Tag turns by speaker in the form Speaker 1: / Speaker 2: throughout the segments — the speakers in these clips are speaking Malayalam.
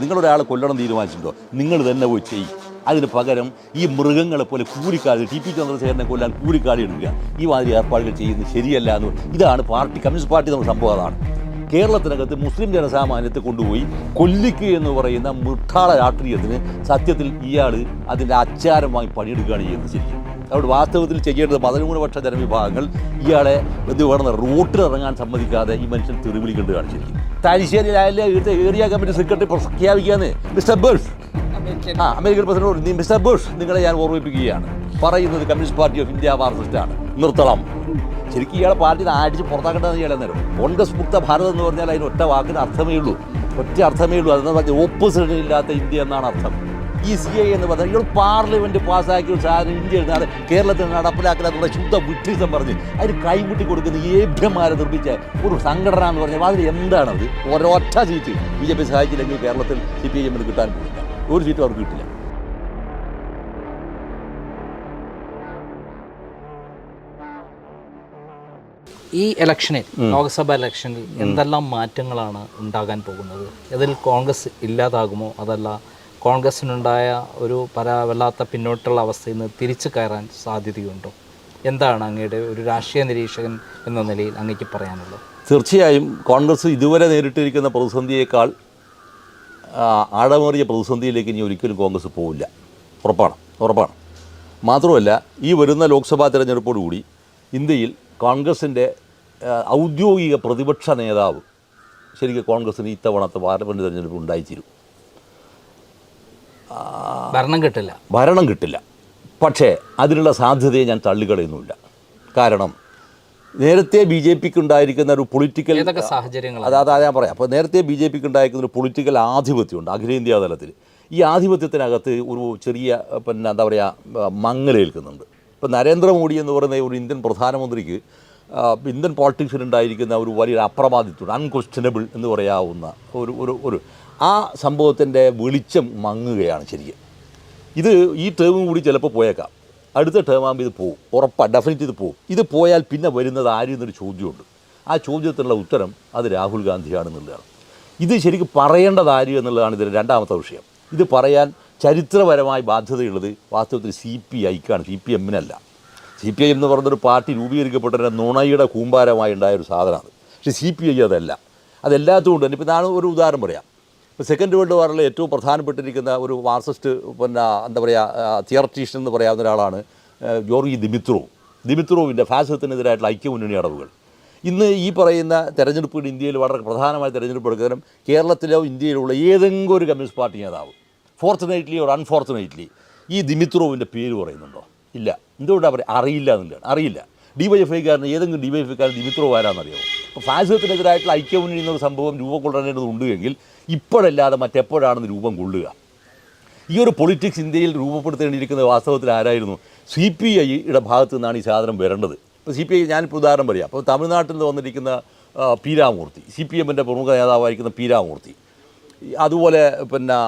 Speaker 1: നിങ്ങളൊരാളെ കൊല്ലണം തീരുമാനിച്ചിട്ടുണ്ടോ? നിങ്ങൾ തന്നെ പോയി ചെയ്യും. അതിന് പകരം ഈ മൃഗങ്ങളെ പോലെ കൂലിക്കാട് ടി പി ചന്ദ്രശേഖരനെ കൊല്ലാൻ കൂലിക്കാട് ഇടുക. ഈ മാതിരി ഏർപ്പാടുകൾ ചെയ്യുന്നത് ശരിയല്ല എന്ന് ഇതാണ് പാർട്ടി കമ്മ്യൂണിസ്റ്റ് പാർട്ടി നമ്മുടെ സംഭവം അതാണ്. കേരളത്തിനകത്ത് മുസ്ലിം ജനസാമാന്യത്തെ കൊണ്ടുപോയി കൊല്ലിക്കുക എന്ന് പറയുന്ന മുട്ടാള രാഷ്ട്രീയത്തിന് സത്യത്തിൽ ഇയാൾ അതിന്റെ അച്ചാരം വാങ്ങി പണിയെടുക്കുകയാണ് ചെയ്യുന്നത് ശരിക്കും. അതുകൊണ്ട് വാസ്തവത്തിൽ ചെയ്യേണ്ടത് പതിമൂന്ന് ജനവിഭാഗങ്ങൾ ഇയാളെ എന്ത് വേണമെന്ന് റൂട്ടിൽ ഇറങ്ങാൻ സമ്മതിക്കാതെ ഈ മനുഷ്യൻ തെറിവിളി കണ്ട് കാണിച്ചിരിക്കും. തലശ്ശേരിയിലായാലും ഇവിടുത്തെ ഏരിയ കമ്മിറ്റി സെക്രട്ടറി പ്രഖ്യാപിക്കാന്ന് മിസ്റ്റർ ബുഷ് ആ അമേരിക്കൻ പ്രസിഡന്റ് മിസ്റ്റർ ബുഷ് നിങ്ങളെ ഞാൻ ഓർമ്മിപ്പിക്കുകയാണ്. പറയുന്നത് കമ്മ്യൂണിസ്റ്റ് പാർട്ടി ഓഫ് ഇന്ത്യ മാർക്സിസ്റ്റാണ് നിർത്തണം. ശരിക്കും ഇയാളെ പാർട്ടി ആടിച്ച് പുറത്താക്കേണ്ടത് ഇയാളെ നേരം. കോൺഗ്രസ് മുക്ത ഭാരതം എന്ന് പറഞ്ഞാൽ അതിന് ഒറ്റ വാക്കിന് അർത്ഥമേ ഉള്ളൂ. ഒറ്റ അർത്ഥമേ ഉള്ളൂ. അതെന്ന് പറഞ്ഞാൽ ഓപ്പോസിഷൻ ഇല്ലാത്ത ഇന്ത്യ എന്നാണ് അർത്ഥം. ഈ സി ഐ എന്ന് പറഞ്ഞാൽ ഇയാൾ പാർലമെന്റ് പാസ്സാക്കിയ ഒരു സാധനം ഇന്ത്യ നാട് കേരളത്തിൽ നടപ്പിലാക്കാനുള്ള ശുദ്ധ ബുദ്ധിസം പറഞ്ഞ് അതിന് കൈമുട്ടി കൊടുക്കുന്ന ഏഭ്യന്മാരെ നിർമ്മിച്ച ഒരു സംഘടന എന്ന് പറഞ്ഞാൽ അതിൽ എന്താണത്? ഒരൊറ്റ സീറ്റ് ബി ജെ പി സഹായിച്ചില്ലെങ്കിൽ കേരളത്തിൽ സി പി ഐ എമ്മിന് കിട്ടാൻ പോകില്ല. ഒരു സീറ്റ് അവർക്ക് കിട്ടില്ല.
Speaker 2: ഈ ഇലക്ഷനിൽ ലോക്സഭ ഇലക്ഷനിൽ എന്തെല്ലാം മാറ്റങ്ങളാണ് ഉണ്ടാകാൻ പോകുന്നത്? ഇതിൽ കോൺഗ്രസ് ഇല്ലാതാകുമോ? അതല്ല കോൺഗ്രസിനുണ്ടായ ഒരു പരാ വല്ലാത്ത പിന്നോട്ടുള്ള അവസ്ഥയിൽ നിന്ന് തിരിച്ചു കയറാൻ സാധ്യതയുണ്ടോ? എന്താണ് അങ്ങയുടെ ഒരു രാഷ്ട്രീയ നിരീക്ഷകൻ എന്ന നിലയിൽ അങ്ങേക്ക് പറയാനുള്ളത്?
Speaker 1: തീർച്ചയായും കോൺഗ്രസ് ഇതുവരെ നേരിട്ടിരിക്കുന്ന പ്രതിസന്ധിയേക്കാൾ ആഴമേറിയ പ്രതിസന്ധിയിലേക്ക് ഇനി ഒരിക്കലും കോൺഗ്രസ് പോവില്ല. ഉറപ്പാണ് ഉറപ്പാണ്. മാത്രമല്ല ഈ വരുന്ന ലോക്സഭാ തിരഞ്ഞെടുപ്പോടുകൂടി ഇന്ത്യയിൽ കോൺഗ്രസിന്റെ ഔദ്യോഗിക പ്രതിപക്ഷ നേതാവ് ശരിക്കും കോൺഗ്രസിന് ഇത്തവണത്തെ പാർലമെന്റ് തിരഞ്ഞെടുപ്പ് ഉണ്ടായിത്തീരും.
Speaker 2: ഭരണം കിട്ടില്ല.
Speaker 1: ഭരണം കിട്ടില്ല. പക്ഷേ അതിനുള്ള സാധ്യതയെ ഞാൻ തള്ളിക്കളയുന്നുമില്ല കാരണം നേരത്തെ ബി ജെ പിക്ക് ഉണ്ടായിരിക്കുന്ന ഒരു പൊളിറ്റിക്കൽ
Speaker 2: സാഹചര്യങ്ങൾ
Speaker 1: അത് അതാ ഞാൻ പറയാം. അപ്പോൾ നേരത്തെ ബി ജെ പിക്ക് ഉണ്ടായിരിക്കുന്ന ഒരു പൊളിറ്റിക്കൽ ആധിപത്യമുണ്ട് അഖിലേന്ത്യാ തലത്തിൽ. ഈ ആധിപത്യത്തിനകത്ത് ഒരു ചെറിയ പിന്നെ എന്താ പറയുക മങ്ങലേൽക്കുന്നുണ്ട് ഇപ്പോൾ നരേന്ദ്രമോദി എന്ന് പറയുന്ന ഒരു ഇന്ത്യൻ പ്രധാനമന്ത്രിക്ക് ഇന്ത്യൻ പോളിറ്റിക്സിൽ ഉണ്ടായിരിക്കുന്ന ഒരു വലിയൊരു അപ്രമാദിത്വം അൺക്വസ്റ്റനബിൾ എന്ന് പറയാവുന്ന ഒരു ഒരു ഒരു ആ സംഭവത്തിന്റെ വെളിച്ചം മങ്ങുകയാണ് ശരിക്കും. ഇത് ഈ ടേമും കൂടി ചിലപ്പോൾ പോയേക്കാം. അടുത്ത ടേം ആകുമ്പോൾ ഇത് പോകും ഉറപ്പാണ് ഡെഫിനറ്റ് ഇത് പോകും ഇത് പോയാൽ പിന്നെ വരുന്നത് ആരും എന്നൊരു ചോദ്യമുണ്ട്. ആ ചോദ്യത്തിനുള്ള ഉത്തരം അത് രാഹുൽ ഗാന്ധിയാണെന്നുള്ളതാണ്. ഇത് ശരിക്കും പറയേണ്ടത് ആര് എന്നുള്ളതാണ് ഇതിന്റെ രണ്ടാമത്തെ വിഷയം. ഇത് പറയാൻ ചരിത്രപരമായി ബാധ്യതയുള്ളത് വാസ്തവത്തിൽ സി പി ഐക്കാണ് സി പി എമ്മിനല്ല. സി പി ഐ എന്ന് പറഞ്ഞൊരു പാർട്ടി രൂപീകരിക്കപ്പെട്ട നുണയുടെ കൂമ്പാരമായി ഉണ്ടായ ഒരു സാധനമാണ്. പക്ഷേ സി പി ഐ അതല്ല. അതെല്ലാത്തുകൊണ്ട് തന്നെ ഇപ്പോൾ ഞാൻ ഒരു ഉദാഹരണം പറയാം. സെക്കൻഡ് വേൾഡ് വാറിലെ ഏറ്റവും പ്രധാനപ്പെട്ടിരിക്കുന്ന ഒരു മാർക്സിസ്റ്റ് പിന്നെ എന്താ പറയുക തിയറട്ടീഷ്യൻ എന്ന് പറയാവുന്ന ഒരാളാണ് ജോർജി ദിമിത്രോ. ദിമിത്രോവ് ദിമിത്രോവിന്റെ ഫാസിസത്തിനെതിരായിട്ടുള്ള ഐക്യമുന്നണി അടവുകൾ. ഇന്ന് ഈ പറയുന്ന തെരഞ്ഞെടുപ്പുകൾ ഇന്ത്യയിൽ വളരെ പ്രധാനമായ തെരഞ്ഞെടുപ്പ് എടുക്കാനും കേരളത്തിലോ ഇന്ത്യയിലുള്ള ഏതെങ്കിലും ഒരു കമ്മ്യൂണിസ്റ്റ് പാർട്ടി നേതാവ് ഫോർച്ചുനേറ്റ്ലി ഓർ അൺഫോർച്ചുനേറ്റ്ലി ഈ ദിമിത്രോവിന്റെ പേര് പറയുന്നുണ്ടോ? ഇല്ല. എന്തുകൊണ്ടാണ് പറയുക? അറിയില്ല എന്നുള്ളതാണ്. അറിയില്ല. ഡി വൈ എഫ് ഐക്കാരന് ഏതെങ്കിലും ഡി വൈ എഫ് ഐക്കാരൻ ഡിമിത്രോ ആരാണെന്നറിയാമോ അപ്പോൾ ഫാസിസത്തിനെതിരായിട്ടുള്ള ഐക്യമുന്നണി എന്നൊരു സംഭവം രൂപം കൊള്ളേണ്ടതുണ്ട് എങ്കിൽ ഇപ്പോഴല്ലാതെ മറ്റെപ്പോഴാണെന്ന് രൂപം കൊള്ളുക. ഈ ഒരു പൊളിറ്റിക്സ് ഇന്ത്യയിൽ രൂപപ്പെടുത്തേണ്ടിയിരിക്കുന്ന വാസ്തവത്തിൽ ആരായിരുന്നു? സി പി ഐയുടെ ഭാഗത്തു നിന്നാണ് ഈ സാധനം വരേണ്ടത്. ഇപ്പോൾ സി പി ഐ ഞാനിപ്പോൾ ഉദാഹരണം പറയാം. അപ്പോൾ തമിഴ്നാട്ടിൽ നിന്ന് വന്നിരിക്കുന്ന പി പീരാമൂർത്തി സി പി എമ്മിന്റെ പ്രമുഖ നേതാവായിരിക്കുന്ന പീരാമൂർത്തി രാമൂർത്തി അതുപോലെ പിന്നെ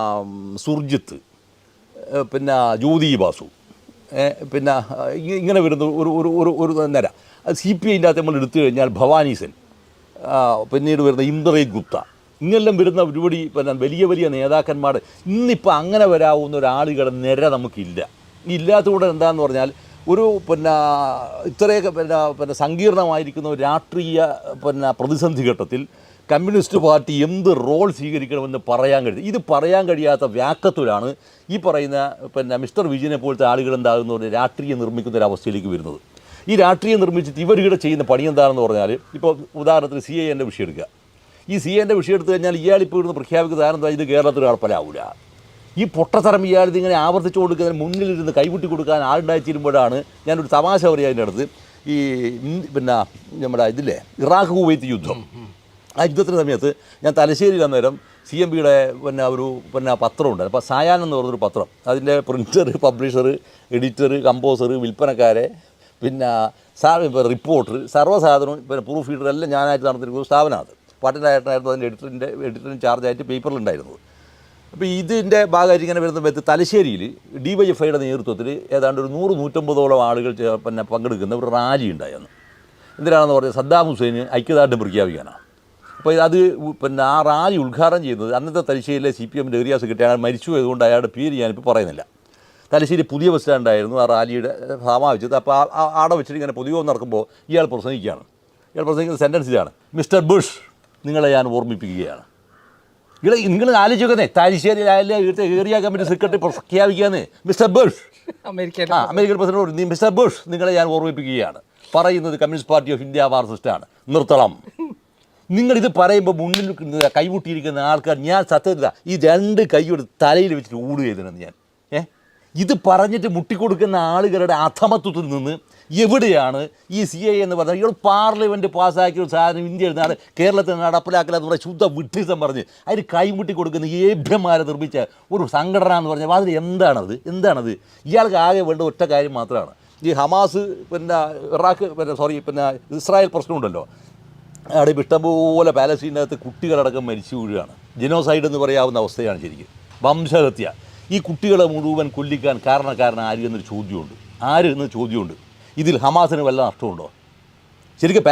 Speaker 1: സുർജിത്ത് പിന്നെ ജ്യോതി ബാസു പിന്നെ ഇങ്ങനെ വരുന്ന ഒരു ഒരു ഒരു ഒരു നിര. അത് സി പി ഐന്റെ അകത്ത് നമ്മൾ എടുത്തു കഴിഞ്ഞാൽ ഭവാനീസൻ പിന്നീട് വരുന്ന ഇന്ദ്രേ ഗുപ്ത. ഇങ്ങനെല്ലാം വരുന്ന ഒരുപടി പിന്നെ വലിയ വലിയ നേതാക്കന്മാർ ഇന്നിപ്പോൾ അങ്ങനെ വരാവുന്ന ഒരാളുകളുടെ നിര നമുക്കില്ല. ഈ ഇല്ലാത്തതുകൊണ്ട് എന്താന്ന് പറഞ്ഞാൽ ഒരു പിന്നെ ഇത്രയൊക്കെ പിന്നെ പിന്നെ സങ്കീർണമായിരിക്കുന്ന ഒരു രാഷ്ട്രീയ പിന്നെ പ്രതിസന്ധി ഘട്ടത്തിൽ കമ്മ്യൂണിസ്റ്റ് പാർട്ടി എന്ത് റോൾ സ്വീകരിക്കണമെന്ന് പറയാൻ കഴിയും ഇത് പറയാൻ കഴിയാത്ത വ്യാക്കത്തിലാണ് ഈ പറയുന്ന പിന്നെ മിസ്റ്റർ വിജയനെ പോലത്തെ ആളുകൾ എന്താകുന്ന പറഞ്ഞാൽ രാഷ്ട്രീയം നിർമ്മിക്കുന്ന ഒരു അവസ്ഥയിലേക്ക് വരുന്നത്. ഈ രാഷ്ട്രീയം നിർമ്മിച്ചിട്ട് ഇവരുടെ ചെയ്യുന്ന പണി എന്താണെന്ന് പറഞ്ഞാൽ ഇപ്പോൾ ഉദാഹരണത്തിന് സി എ എന്റെ വിഷയം എടുക്കുക. ഈ സി എന്റെ വിഷയം എടുത്തു കഴിഞ്ഞാൽ ഇയാൾ ഇപ്പോൾ ഇവിടുന്ന് പ്രഖ്യാപിക്കുന്ന എന്താ? ഇത് കേരളത്തിൽ നടപ്പിലാവില്ല ഈ പൊട്ടത്തരം ഇയാൾ ഇതിങ്ങനെ ആവർത്തിച്ചു കൊടുക്കുന്നതിന് മുന്നിലിരുന്ന് കൈവിട്ടി കൊടുക്കാൻ ആളുണ്ടായിച്ചിരുമ്പോഴാണ് ഞാനൊരു തമാശ പറയുക അതിന്റെ അടുത്ത്. ഈ പിന്നെ നമ്മുടെ ഇതില്ലേ? ഇറാഖ് കുവൈത്ത് യുദ്ധം. ആ യുദ്ധത്തിന്റെ സമയത്ത് ഞാൻ തലശ്ശേരി അന്നേരം സി എം പിയുടെ പിന്നെ ഒരു പിന്നെ പത്രമുണ്ട് അപ്പോൾ സായാൻ എന്ന് പറഞ്ഞൊരു പത്രം. അതിന്റെ പ്രിന്റർ പബ്ലിഷർ എഡിറ്റർ കമ്പോസർ വിൽപ്പനക്കാരെ പിന്നെ സാ റിപ്പോർട്ടർ സർവസാധനവും പിന്നെ പ്രൂഫ് ഫീഡർ എല്ലാം ഞാനായിട്ട് ഒരു സ്ഥാപനമാണ് പാട്ടിനായിട്ടായിരുന്നു അതിന്റെ എഡിറ്ററിന്റെ എഡിറ്ററിന് ചാർജായിട്ട് പേപ്പറിലുണ്ടായിരുന്നത് അപ്പോൾ ഇതിന്റെ ഭാഗമായിട്ട് ഇങ്ങനെ വരുന്ന സമയത്ത് തലശ്ശേരിയിൽ ഡി വൈ എഫ് ഐയുടെ നേതൃത്വത്തിൽ ഏതാണ്ട് ഒരു നൂറ് നൂറ്റമ്പതോളം ആളുകൾ പിന്നെ പങ്കെടുക്കുന്ന ഒരു റാലി ഉണ്ടായിരുന്നു എന്തിനാണെന്ന് പറഞ്ഞാൽ സദ്ദാം ഹുസൈന് ഐക്യദാർഢ്യം പ്രഖ്യാപിക്കാനാണ്. അപ്പോൾ അത് പിന്നെ ആ റാലി ഉദ്ഘാടനം ചെയ്യുന്നത് അന്നത്തെ തലശ്ശേരിയിലെ സി പി എമ്മിന്റെ ഏരിയ സെക്രട്ടറി അയാൾ മരിച്ചു അതുകൊണ്ട് അയാളുടെ പേര് ഞാനിപ്പോൾ പറയുന്നില്ല. തലശ്ശേരി പുതിയ ബസ് സ്റ്റാൻഡായിരുന്നു ആ റാലിയുടെ സമാപിച്ചത്. അപ്പോൾ ആടെ വെച്ചിട്ട് ഇങ്ങനെ പൊതുയോഗം നടക്കുമ്പോൾ ഇയാൾ പ്രസംഗിക്കുകയാണ്. ഇയാൾ പ്രസംഗിക്കുന്ന സെന്റൻസ് ഇതാണ് മിസ്റ്റർ ബുഷ് നിങ്ങളെ ഞാൻ ഓർമ്മിപ്പിക്കുകയാണ്. ഇവിടെ നിങ്ങൾ ആലോചിക്കുന്നേ തലശ്ശേരി ഏരിയ കമ്മിറ്റി സെക്രട്ടറി പ്രഖ്യാപിക്കുകയാണ്. മിസ്റ്റർ ബുഷ് ആ അമേരിക്കൻ പ്രസിഡന്റ് മിസ്റ്റർ ബുഷ് നിങ്ങളെ ഞാൻ ഓർമ്മിപ്പിക്കുകയാണ്. പറയുന്നത് കമ്മ്യൂണിസ്റ്റ് പാർട്ടി ഓഫ് ഇന്ത്യ മാർസിസ്റ്റാണ് നിർത്തണം. നിങ്ങളിത് പറയുമ്പോൾ മുന്നിൽ കൈമുട്ടിയിരിക്കുന്ന ആൾക്കാർ ഞാൻ സത്യത്തില ഈ രണ്ട് കൈയോട് തലയിൽ വെച്ചിട്ട് ഊട് ചെയ്തിരുന്നു ഞാൻ. ഏ? ഇത് പറഞ്ഞിട്ട് മുട്ടിക്കൊടുക്കുന്ന ആളുകളുടെ അധമത്വത്തിൽ നിന്ന് എവിടെയാണ് ഈ സി എ എന്ന് പറഞ്ഞാൽ ഇയാൾ പാർലമെന്റ് പാസ്സാക്കിയ ഒരു സാധനം ഇന്ത്യയിൽ നിന്നാണ് കേരളത്തിൽ നടപ്പിലാക്കില്ല എന്ന് പറഞ്ഞാൽ ശുദ്ധ വിഡ്ഢിസം പറഞ്ഞ് അതിന് കൈമുട്ടി കൊടുക്കുന്ന ഏഭ്യന്മാരെ നിർമ്മിച്ച ഒരു സംഘടന എന്ന് പറഞ്ഞാൽ അതിൽ എന്താണത്? എന്താണത്? ഇയാൾക്ക് ആകെ വേണ്ട ഒറ്റ കാര്യം മാത്രമാണ്. ഈ ഹമാസ് പിന്നെ ഇറാഖ് പിന്നെ സോറി പിന്നെ ഇസ്രായേൽ പ്രശ്നമുണ്ടല്ലോ. അവിടെ ഇഷ്ടംപോലെ പാലസ്റ്റീനകത്ത് കുട്ടികളടക്കം മരിച്ചു വീഴുകയാണ്. ജനോസൈഡ് എന്ന് പറയാവുന്ന അവസ്ഥയാണ് ശരിക്കും. വംശഹത്യ. ഈ കുട്ടികളെ മുഴുവൻ കൊല്ലിക്കാൻ കാരണക്കാരൻ ആര് എന്നൊരു ചോദ്യമുണ്ട്. ആര് എന്ന ചോദ്യമുണ്ട്. ഇതിൽ ഹമാസിന് വല്ല നഷ്ടമുണ്ടോ? ശരിക്കും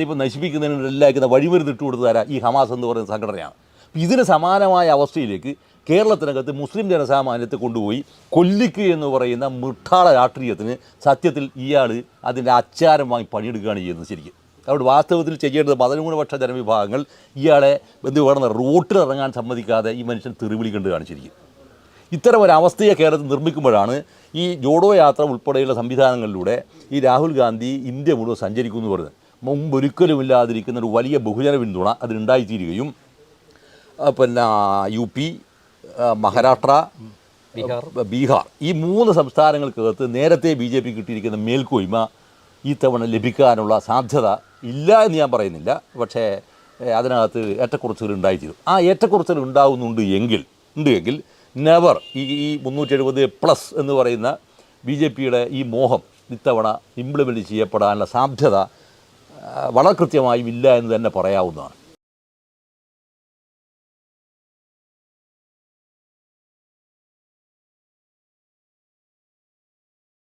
Speaker 1: ഇപ്പോൾ നശിപ്പിക്കുന്നതിനെല്ലാം വഴിമരുന്നിട്ട് കൊടുത്തതാരാ ഈ ഹമാസ് എന്ന് പറയുന്ന സംഘടനയാണ്. ഇതിന് സമാനമായ അവസ്ഥയിലേക്ക് കേരളത്തിനകത്ത് മുസ്ലിം ജനസാമാന്യത്തെ കൊണ്ടുപോയി കൊല്ലിക്ക് എന്ന് പറയുന്ന മിഠാള രാഷ്ട്രീയത്തിന് സത്യത്തിൽ ഇയാൾ അതിന്റെ അച്ചാരം വാങ്ങി പണിയെടുക്കുകയാണ് ചെയ്യുന്നത് ശരിക്കും. അവിടെ വാസ്തവത്തിൽ ചെയ്യേണ്ടത് മതന്യൂനപക്ഷ ജനവിഭാഗങ്ങൾ ഇയാളെ എന്ത് റോട്ടിൽ റോട്ടിലിറങ്ങാൻ സമ്മതിക്കാതെ ഈ മനുഷ്യൻ തെറിവിളിക്കേണ്ടത് കാണിച്ചിരിക്കും. ഇത്തരം ഒരു അവസ്ഥയെ കേരളത്തിൽ നിർമ്മിക്കുമ്പോഴാണ് ഈ ജോഡോ യാത്ര ഉൾപ്പെടെയുള്ള സംവിധാനങ്ങളിലൂടെ ഈ രാഹുൽ ഗാന്ധി ഇന്ത്യ മുഴുവൻ സഞ്ചരിക്കുന്നു എന്ന് പറയുന്നത്. ഇല്ലാതിരിക്കുന്ന ഒരു വലിയ ബഹുജന പിന്തുണ അതിനുണ്ടായിത്തീരുകയും പിന്നെ യു പി മഹാരാഷ്ട്ര
Speaker 2: ബീഹാർ.
Speaker 1: ബീഹാർ ഈ മൂന്ന് സംസ്ഥാനങ്ങൾക്കകത്ത് നേരത്തെ ബി ജെ പി കിട്ടിയിരിക്കുന്ന മേൽക്കോയ്മ ഈ തവണ ലഭിക്കാനുള്ള സാധ്യത ഇല്ല എന്ന് ഞാൻ പറയുന്നില്ല. പക്ഷേ അതിനകത്ത് ഏറ്റക്കുറച്ചിൽ ഉണ്ടായിത്തീരും. ആ ഏറ്റക്കുറച്ചിൽ ഉണ്ടാകുന്നുണ്ട് എങ്കിൽ ഉണ്ട് എങ്കിൽ നെവർ ഈ ഈ മുന്നൂറ്റി എഴുപത് പ്ലസ് എന്ന് പറയുന്ന ബി ജെ പിയുടെ ഈ മോഹം ഇത്തവണ ഇംപ്ലിമെന്റ് ചെയ്യപ്പെടാനുള്ള സാധ്യത വളരെ കൃത്യമായും ഇല്ല എന്ന് തന്നെ പറയാവുന്നതാണ്.